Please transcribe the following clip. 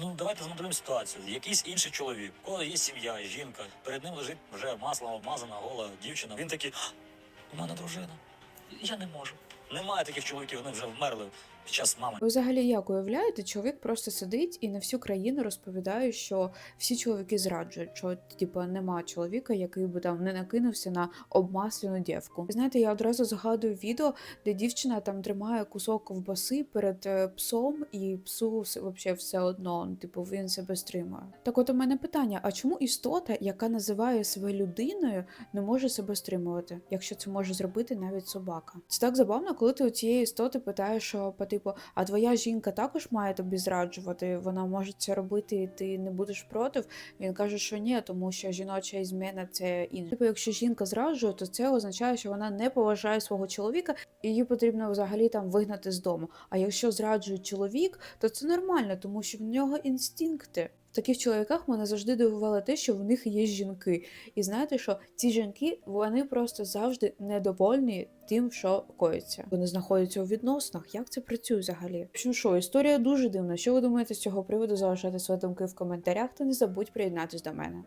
Ну, давайте змоделюємо ситуацію. Якийсь інший чоловік, у кого є сім'я, жінка, перед ним лежить вже маслом обмазана гола дівчина. Він такий, у мене дружина. Я не можу. Немає таких чоловіків, вони вже вмерли під час мами. Ви взагалі як уявляєте, чоловік просто сидить і на всю країну розповідає, що всі чоловіки зраджують, що типу нема чоловіка, який би там не накинувся на обмаслену дівку. Знаєте, я одразу згадую відео, де дівчина там тримає кусок ковбаси перед е, псом, і псу вообще все одно, типу, він себе стримує. Так от у мене питання: а чому істота, яка називає себе людиною, не може себе стримувати, якщо це може зробити навіть собака? Це так забавно, коли ти у цієї істоти питаєш, що по типу, а твоя жінка також має тобі зраджувати, вона може це робити, і ти не будеш проти. Він каже, що ні, тому що жіноча зміна це інше. Типу, якщо жінка зраджує, то це означає, що вона не поважає свого чоловіка, і її потрібно взагалі там вигнати з дому. А якщо зраджує чоловік, то це нормально, тому що в нього інстинкти. Таких чоловіках мене завжди дивувало те, що в них є жінки. І знаєте, що ці жінки вони просто завжди недовольні тим, що коїться. Вони знаходяться у відносинах. Як це працює взагалі? Общем, що історія дуже дивна. Що ви думаєте з цього приводу? Залишайте свої думки в коментарях та не забудь приєднатись до мене.